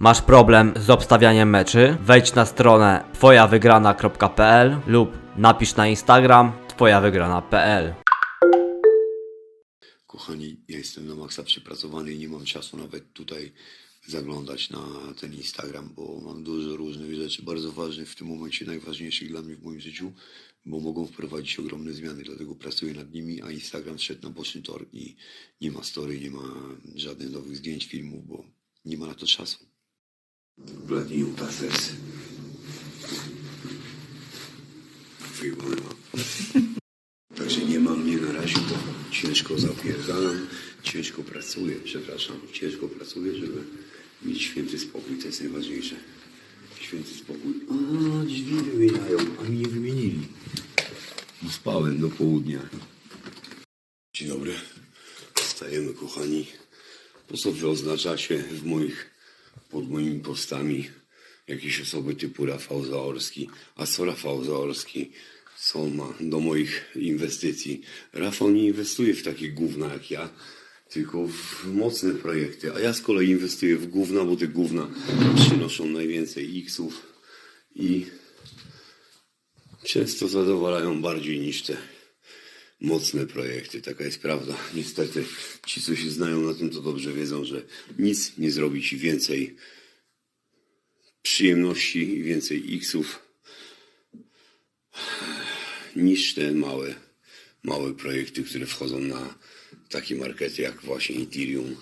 Masz problem z obstawianiem meczy? Wejdź na stronę twojawygrana.pl lub napisz na Instagram twojawygrana.pl Kochani, ja jestem na maksa przepracowany i nie mam czasu nawet tutaj zaglądać na ten Instagram, bo mam dużo różnych rzeczy bardzo ważnych w tym momencie, najważniejszych dla mnie w moim życiu, bo mogą wprowadzić ogromne zmiany, dlatego pracuję nad nimi, a Instagram szedł na boczny tor i nie ma story, nie ma żadnych nowych zdjęć, filmów, bo nie ma na to czasu. Serce. Wyjebane mam. Także nie mam mnie na razie, bo ciężko zapierdalam, ciężko pracuję, przepraszam, ciężko pracuję, żeby mieć święty spokój, to jest najważniejsze. Święty spokój. A, drzwi wymieniają, a mi nie wymienili. No, Spałem do południa. Dzień dobry. Wstajemy, kochani. Po co wy oznaczacie w moich, pod moimi postami jakieś osoby typu Rafał Zaorski? A co Rafał Zaorski? Co ma do moich inwestycji? Rafał nie inwestuje w takie gówna jak ja, tylko w mocne projekty. A ja z kolei inwestuję w gówna, bo te gówna przynoszą najwięcej X-ów i często zadowalają bardziej niż te mocne projekty. Taka jest prawda. Niestety ci, co się znają na tym, to dobrze wiedzą, że nic nie zrobi ci więcej przyjemności i więcej X-ów niż te małe, małe projekty, które wchodzą na takie markety jak właśnie Ethereum.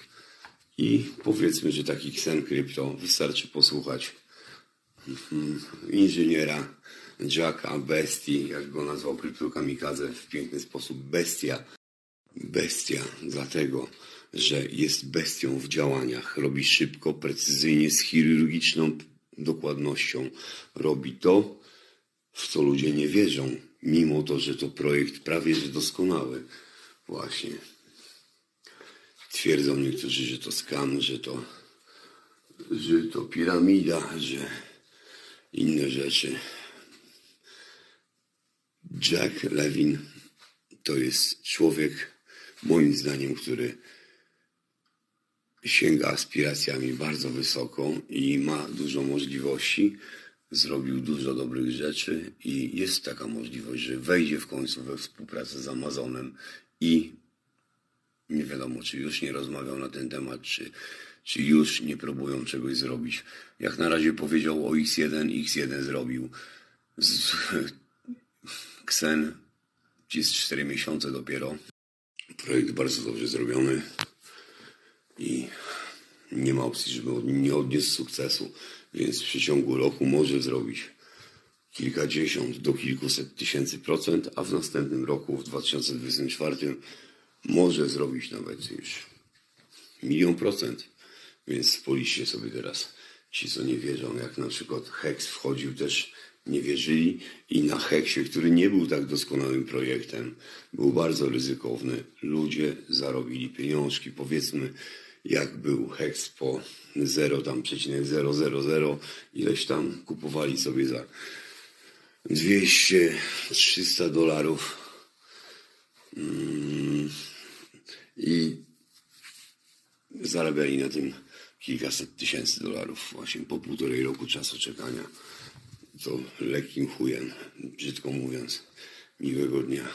I powiedzmy, że taki Xen Crypto wystarczy posłuchać mhm, inżyniera Jacka Bestii, jak go nazwał Crypto Kamikaze w piękny sposób, bestia. Bestia, dlatego, że jest bestią w działaniach. Robi szybko, precyzyjnie, z chirurgiczną dokładnością. Robi to, w co ludzie nie wierzą, mimo to, że to projekt prawie że doskonały. Właśnie. Twierdzą niektórzy, że to skam, że to, że to piramida, że inne rzeczy. Jack Levin to jest człowiek, moim zdaniem, który sięga aspiracjami bardzo wysoko i ma dużo możliwości. Zrobił dużo dobrych rzeczy i jest taka możliwość, że wejdzie w końcu we współpracę z Amazonem i nie wiadomo, czy już nie rozmawiał na ten temat, czy, czy już nie próbują czegoś zrobić. Jak na razie powiedział o X1, X1 zrobił. Z, Ksen, jest 4 miesiące dopiero. Projekt bardzo dobrze zrobiony i nie ma opcji, żeby nie odniósł sukcesu, więc w przeciągu roku może zrobić kilkadziesiąt do kilkuset tysięcy procent, a w następnym roku, w 2024, może zrobić nawet już milion procent. Więc policzcie sobie teraz ci, co nie wierzą, jak na przykład Hex wchodził, też nie wierzyli i na Heksie, który nie był tak doskonałym projektem, był bardzo ryzykowny. Ludzie zarobili pieniążki. Powiedzmy, jak był Hex po 0 tam przecinek 000, ileś tam kupowali sobie za 200, 300 dolarów. Mm, I zarabiali na tym kilkaset tysięcy dolarów właśnie po półtorej roku czasu czekania. To lekkim chujem, brzydko mówiąc, miłego dnia.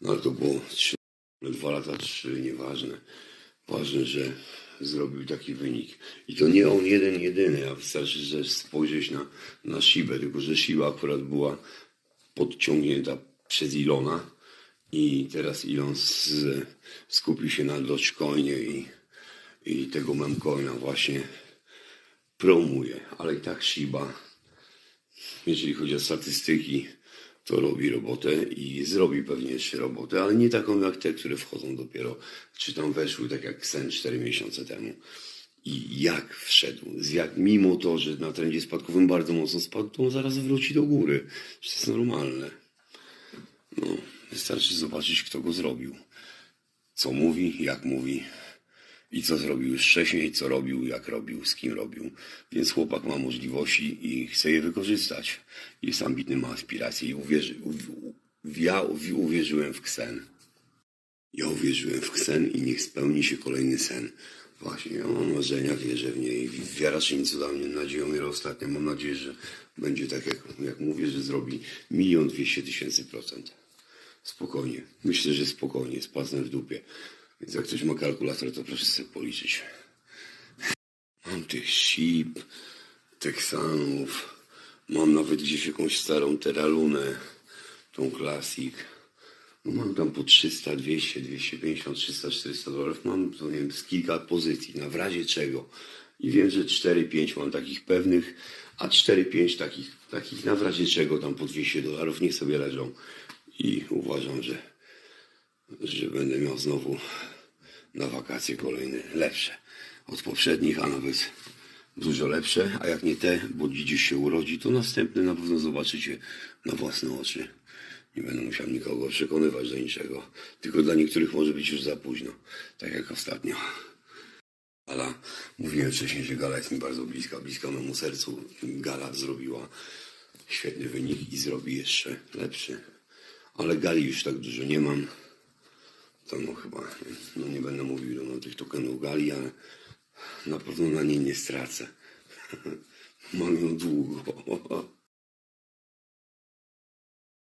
No ale to było trzy, dwa lata, trzy, nieważne. Ważne, że zrobił taki wynik. I to nie on jeden, jedyny, a wystarczy, że spojrzeć na, na Shibę, tylko że Shiba akurat była podciągnięta przez Ilona i teraz Elon z, skupił się na Dogecoinie i, i tego memcoina właśnie promuje, ale i tak Shiba, jeżeli chodzi o statystyki, to robi robotę i zrobi pewnie jeszcze robotę, ale nie taką jak te, które wchodzą dopiero, czy tam weszły tak jak Sen 4 miesiące temu. I jak wszedł, z jak mimo to, że na trendzie spadkowym bardzo mocno spadł, to on zaraz wróci do góry. Czy to jest normalne? No, wystarczy zobaczyć, kto go zrobił. Co mówi, jak mówi i co zrobił już wcześniej, co robił, jak robił, z kim robił. Więc chłopak ma możliwości i chce je wykorzystać. Jest ambitny, ma aspiracje i uwierzy, u, ja uwi- uwierzyłem w Ksen. Ja uwierzyłem w Ksen i niech spełni się kolejny sen. Właśnie, ja mam marzenia, wierzę w nie i wiara czyni cudami nadzieją i ostatnio mam nadzieję, że będzie tak, jak, jak mówię, że zrobi milion dwieście tysięcy procent. Spokojnie. Myślę, że spokojnie, z pasem w dupie. Więc jak ktoś ma kalkulator, to proszę sobie policzyć. Mam tych sip, Teksanów, mam nawet gdzieś jakąś starą Terralunę, tą Classic. No mam tam po 300, 200, 250, 300, 400 dolarów. Mam to nie wiem, z kilka pozycji, na w razie czego. I wiem, że 4-5 mam takich pewnych, a 4-5 takich, takich na w razie czego tam po 200 dolarów niech sobie leżą. I uważam, że, że będę miał znowu na wakacje kolejne lepsze od poprzednich, a nawet dużo lepsze. A jak nie te, bo dziś się urodzi, to następne na pewno zobaczycie na własne oczy. Nie będę musiał nikogo przekonywać do niczego. Tylko dla niektórych może być już za późno. Tak jak ostatnio. Gala, mówiłem wcześniej, że Gala jest mi bardzo bliska, bliska memu sercu. Gala zrobiła świetny wynik i zrobi jeszcze lepszy. Ale Gali już tak dużo nie mam. To no chyba, no nie będę mówił no, tych tokenów Gali, ale na pewno na niej nie stracę. Mam ją długo.